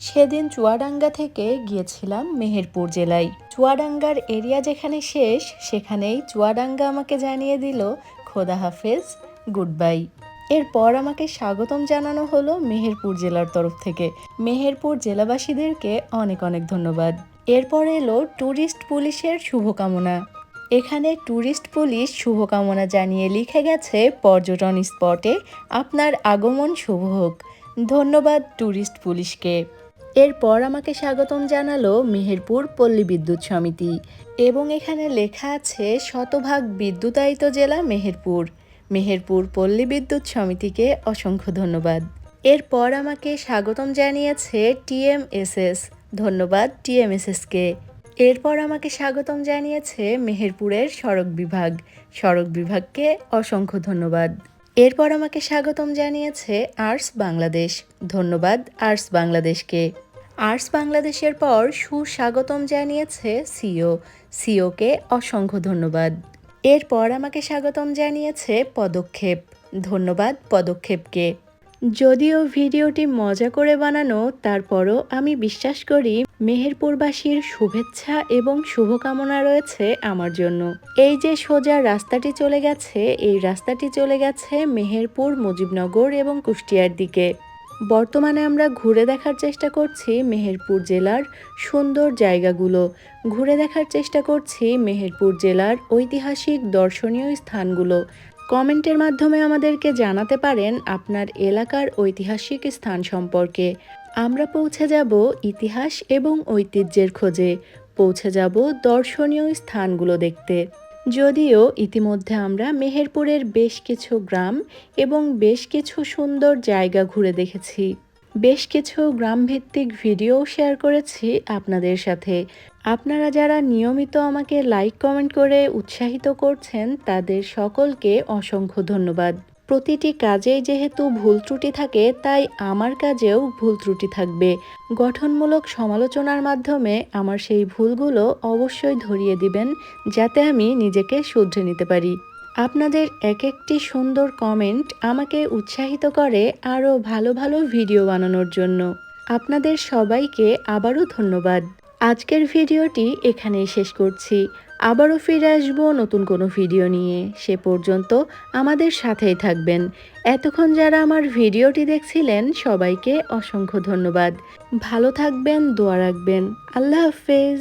সেদিন চুয়াডাঙ্গা থেকে গিয়েছিলাম মেহেরপুর জেলায়। চুয়াডাঙ্গার এরিয়া যেখানে শেষ, সেখানেই চুয়াডাঙ্গা আমাকে জানিয়ে দিল, খোদা হাফেজ গুড বাই এরপর আমাকে স্বাগতম জানানো হলো মেহেরপুর জেলার তরফ থেকে। মেহেরপুর জেলাবাসীদেরকে অনেক অনেক ধন্যবাদ। এরপর এলো ট্যুরিস্ট পুলিশের শুভকামনা। এখানে ট্যুরিস্ট পুলিশ শুভকামনা জানিয়ে লিখে গেছে, পর্যটন স্পটে আপনার আগমন শুভ হোক। ধন্যবাদ ট্যুরিস্ট পুলিশকে। এরপর আমাকে স্বাগতম জানালো মেহেরপুর পল্লী বিদ্যুৎ সমিতি এবং এখানে লেখা আছে শতভাগ বিদ্যুতায়িত জেলা মেহেরপুর। মেহেরপুর পল্লী বিদ্যুৎ সমিতিকে অসংখ্য ধন্যবাদ। এরপর আমাকে স্বাগতম জানিয়েছে টিএমএসএস। ধন্যবাদ টিএমএসএসকে। এরপর আমাকে স্বাগতম জানিয়েছে মেহেরপুরের সড়ক বিভাগ। সড়ক বিভাগকে অসংখ্য ধন্যবাদ। এরপর আমাকে স্বাগতম জানিয়েছে আর্টস বাংলাদেশ। ধন্যবাদ আর্টস বাংলাদেশকে। আর্টস বাংলাদেশের পর সুস্বাগতম জানিয়েছে সিও। সিওকে অসংখ্য ধন্যবাদ। এরপর আমাকে স্বাগতম জানিয়েছে পদক্ষেপ। ধন্যবাদ পদক্ষেপকে। যদিও ভিডিওটি মজা করে বানানো, তারপরও আমি বিশ্বাস করি মেহেরপুরবাসীর শুভেচ্ছা এবং শুভকামনা রয়েছে আমার জন্য। এই যে সোজা রাস্তাটি চলে গেছে, এই রাস্তাটি চলে গেছে মেহেরপুর, মুজিবনগর এবং কুষ্টিয়ার দিকে। বর্তমানে আমরা ঘুরে দেখার চেষ্টা করছি মেহেরপুর জেলার সুন্দর জায়গাগুলো। ঘুরে দেখার চেষ্টা করছি মেহেরপুর জেলার ঐতিহাসিক দর্শনীয় স্থানগুলো। কমেন্টের মাধ্যমে আমাদেরকে জানাতে পারেন আপনার এলাকার ঐতিহাসিক স্থান সম্পর্কে। আমরা পৌঁছে যাব ইতিহাস এবং ঐতিহ্যের খোঁজে। পৌঁছে যাব দর্শনীয় স্থানগুলো দেখতে। যদিও ইতিমধ্যে আমরা মেহেরপুরের বেশ কিছু গ্রাম এবং বেশ কিছু সুন্দর জায়গা ঘুরে দেখেছি। বেশ কিছু গ্রামভিত্তিক ভিডিও শেয়ার করেছি আপনাদের সাথে। আপনারা যারা নিয়মিত আমাকে লাইক, কমেন্ট করে উৎসাহিত করছেন, তাদের সকলকে অসংখ্য ধন্যবাদ। প্রতিটি কাজেই যেহেতু ভুল ত্রুটি থাকে, তাই আমার কাজেও ভুল ত্রুটি থাকবে। গঠনমূলক সমালোচনার মাধ্যমে আমার সেই ভুলগুলো অবশ্যই ধরিয়ে দিবেন, যাতে আমি নিজেকে শুধরে নিতে পারি। আপনাদের এক একটি সুন্দর কমেন্ট আমাকে উৎসাহিত করে আরও ভালো ভালো ভিডিও বানানোর জন্য। আপনাদের সবাইকে আবারও ধন্যবাদ। আজকের ভিডিওটি এখানেই শেষ করছি। আবারও ফিরে আসব নতুন কোনো ভিডিও নিয়ে। সে পর্যন্ত আমাদের সাথেই থাকবেন। এতক্ষণ যারা আমার ভিডিওটি দেখছিলেন, সবাইকে অসংখ্য ধন্যবাদ। ভালো থাকবেন, দোয়া রাখবেন। আল্লাহ হাফেজ।